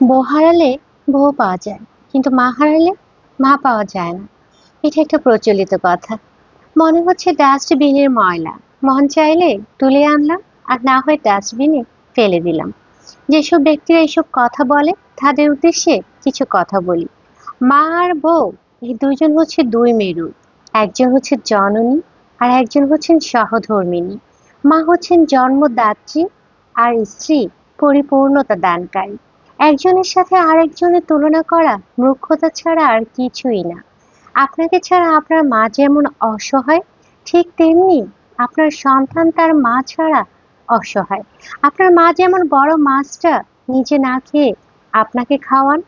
বউ হারালে বউ পাওয়া যায়, কিন্তু মা হারালে মা পাওয়া যায় না। এটা একটা প্রচলিত কথা। মনে হচ্ছে ডাস্টবিনের ময়লা। মন চাইলে তুলে আনলাম আর না হয় ডাস্টবিনে ফেলে দিলাম। যেসব ব্যক্তিরা এইসব কথা বলে, তাদের উদ্দেশ্যে কিছু কথা বলি। মা আর বউ, এই দুজন হচ্ছে দুই মেরু। একজন হচ্ছে জননী আর একজন হচ্ছেন সহধর্মিনী। মা হচ্ছেন জন্মদাত্রী আর স্ত্রী পরিপূর্ণতা দানকারী। একজনের সাথে আরেকজনের তুলনা করা, মূর্খতা ছাড়া আর কিছুই না। আপনাকে ছাড়া আপনার মা যেমন অসহায়, ঠিক তেমনি আপনার সন্তান তার মা ছাড়া অসহায়। আপনার মা যেমন বড় মাছটা নিজে না খেয়ে আপনাকে খাওয়ান,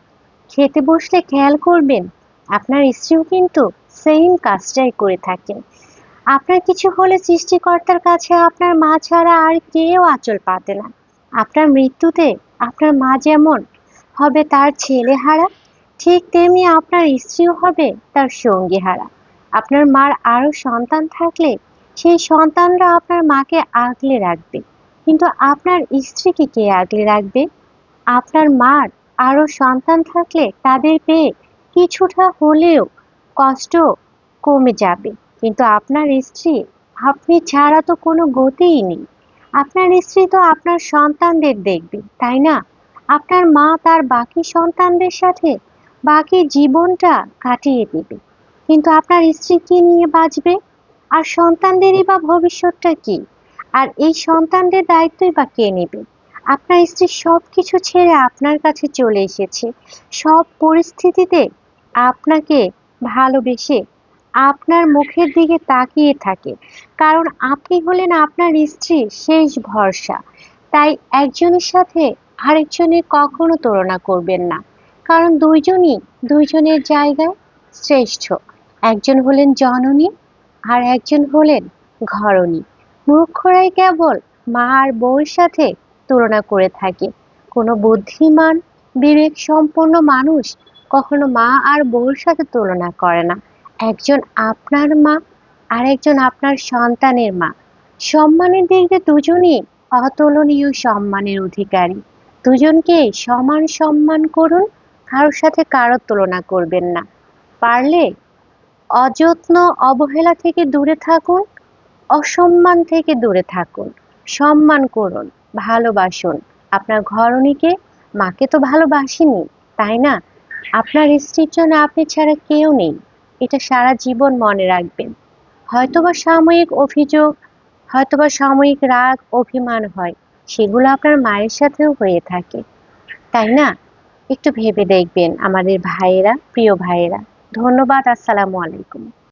খেতে বসলে খেয়াল করবেন, আপনার স্ত্রীও কিন্তু সেম কাজটাই করে থাকেন। আপনার কিছু হলে সৃষ্টিকর্তার কাছে আপনার মা ছাড়া আর কেউ আঁচল পাতে না। আপনার মৃত্যুতে আপনার মা যেমন হবে তার ছেলে হারা, ঠিক তেমনি আপনার স্ত্রীও হবে তার সঙ্গী হারা। আপনার মার আরও সন্তান থাকলে সেই সন্তানরা আপনার মাকে আগলে রাখবে। কিন্তু আপনার স্ত্রীকে কে আগলে রাখবে? আপনার মার আরও সন্তান থাকলে তাদের পেয়ে কিছুটা হলেও কষ্ট কমে যাবে। কিন্তু আপনার স্ত্রী, আপনি ছাড়া তো কোনো গতিই নেই। আপনার স্ত্রী তো আপনার সন্তানদের দেখবে, তাই না? আপনার মা তার বাকি সন্তানদের সাথে বাকি জীবনটা কাটিয়ে দেবে। কিন্তু আপনার স্ত্রী কি নিয়ে বাঁচবে? আর সন্তানদেরই বা ভবিষ্যৎটা কি? আর এই সন্তানদের দায়িত্বই বা কে নেবে? আপনার স্ত্রী সব কিছু ছেড়ে আপনার কাছে চলে এসেছে। সব পরিস্থিতিতে আপনাকে ভালোবেসে আপনার মুখের দিকে তাকিয়ে থাকে। কারণ আপনি হলেন আপনার স্ত্রী, শেষ ভরসা। তাই একজনের সাথে আরেকজনের কখনো তুলনা করবেন না। কারণ দুইজনই দুইজনের জায়গায় শ্রেষ্ঠ। একজন হলেন জননী আর একজন হলেন ঘরণী। মূর্খরাই কেবল মা আর বউয়ের সাথে তুলনা করে থাকে। কোনো বুদ্ধিমান বিবেক সম্পন্ন মানুষ কখনো মা আর বউর সাথে তুলনা করে না। একজন আপনার মা আর একজন আপনার সন্তানের মা। সম্মানের দিক দিয়ে দুজনই অতুলনীয় সম্মানের অধিকারী। দুজনকে সমান সম্মান করুন, কারোর সাথে কারোর তুলনা করবেন না। পারলে অযত্ন অবহেলা থেকে দূরে থাকুন, অসম্মান থেকে দূরে থাকুন। সম্মান করুন, ভালোবাসুন। আপনার ঘরণীকে, মাকে তো ভালোবাসিনি, তাই না? আপনার স্ত্রীর জন্য আপনি ছাড়া কেউ নেই। এটা সারা জীবন মনে রাখবেন। হয়তোবা সাময়িক অভিযোগ, হয়তোবা সাময়িক রাগ, অভিমান হয়, সেগুলো আপনার মায়ের সাথেও হয়ে থাকে। তাই না? একটু ভেবে দেখবেন, আমাদের ভাইয়েরা, প্রিয় ভাইয়েরা। ধন্যবাদ, আসসালামু আলাইকুম।